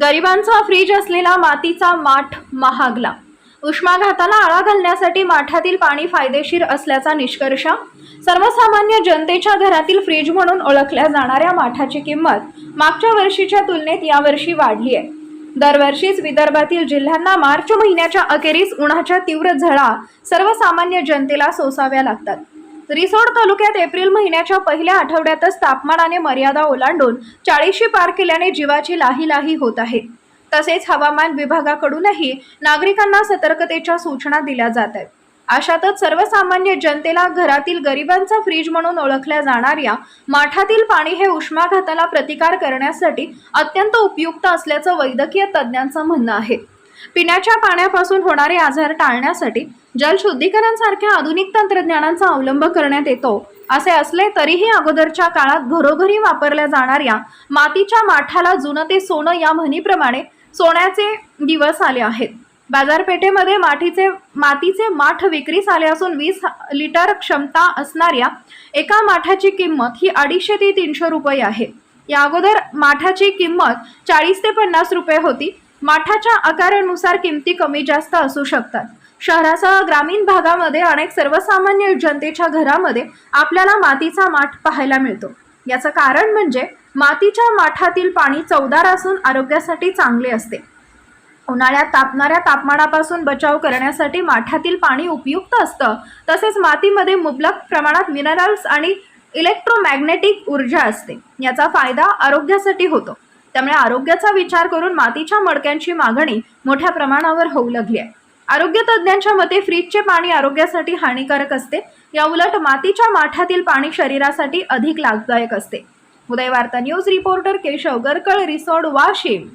गरिबांचा fridge असलेला मातीचा माठ महागला. उष्माघाताला आळा घालण्यासाठी माठातील पाणी फायदेशीर असल्याचा निष्कर्ष सर्वसामान्य जनतेच्या घरातील फ्रीज म्हणून ओळखल्या जाणाऱ्या माठाची किंमत मागच्या वर्षीच्या तुलनेत यावर्षी वाढली आहे. दरवर्षीच विदर्भातील जिल्ह्यांना मार्च महिन्याच्या अखेरीस उन्हाच्या तीव्र झळा सर्वसामान्य जनतेला सोसाव्या लागतात. रिसोड तालुक्यात एप्रिल महिन्याच्या पहिल्या आठवड्यातच तापमानाने मर्यादा ओलांडून चाळीशी पार केल्याने जीवाची लाही लाही होत आहे. तसेच हवामान विभागाकडूनही नागरिकांना सतर्कतेच्या सूचना दिल्या जात आहेत. अशातच सर्वसामान्य जनतेला घरातील गरिबांचा फ्रीज म्हणून ओळखल्या जाणाऱ्या माठातील पाणी हे उष्माघाताला प्रतिकार करण्यासाठी अत्यंत उपयुक्त असल्याचं वैद्यकीय तज्ज्ञांचं म्हणणं आहे. पिण्याच्या पाण्यापासून होणारे आजार टाळण्यासाठी जलशुद्धीकरण सारख्या आधुनिक तंत्रज्ञानांचा अवलंब करण्यात येतो. असे असले तरीही अगोदरच्या काळात घरोघरी वापरल्या जाणाऱ्या मातीच्या माठाला जुनं ते सोनं या म्हणीप्रमाणे सोन्याचे दिवस आले आहेत. बाजारपेठेमध्ये माठीचे मातीचे माठ विक्रीस आले असून वीस लिटर क्षमता असणाऱ्या एका माठाची किंमत ही अडीचशे ते तीनशे रुपये आहे. या अगोदर माठाची किंमत चाळीस ते पन्नास रुपये होती. माठाच्या आकारानुसार किमती कमी जास्त असू शकतात. शहरासह ग्रामीण भागामध्ये अनेक सर्वसामान्य जनतेच्या घरामध्ये आपल्याला मातीचा माठ पाहायला मिळतो. याचं कारण म्हणजे मातीच्या माठातील पाणी चवदार असून आरोग्यासाठी चांगले असते. उन्हाळ्यात तापणाऱ्या तापमानापासून बचाव करण्यासाठी माठातील पाणी उपयुक्त असतं. तसेच मातीमध्ये मुबलक प्रमाणात मिनरल्स आणि इलेक्ट्रोमॅग्नेटिक ऊर्जा असते. याचा फायदा आरोग्यासाठी होतो. त्यामुळे आरोग्याचा विचार करून मातीच्या मडक्यांची मागणी मोठ्या प्रमाणावर होऊ लागली आहे. आरोग्य तज्ज्ञांच्या मते फ्रीजचे पाणी आरोग्यासाठी हानिकारक असते. या उलट मातीच्या माठातील पाणी शरीरासाठी अधिक लाभदायक असते. Uday Varta news reporter Keshav Garkal Risod Washim.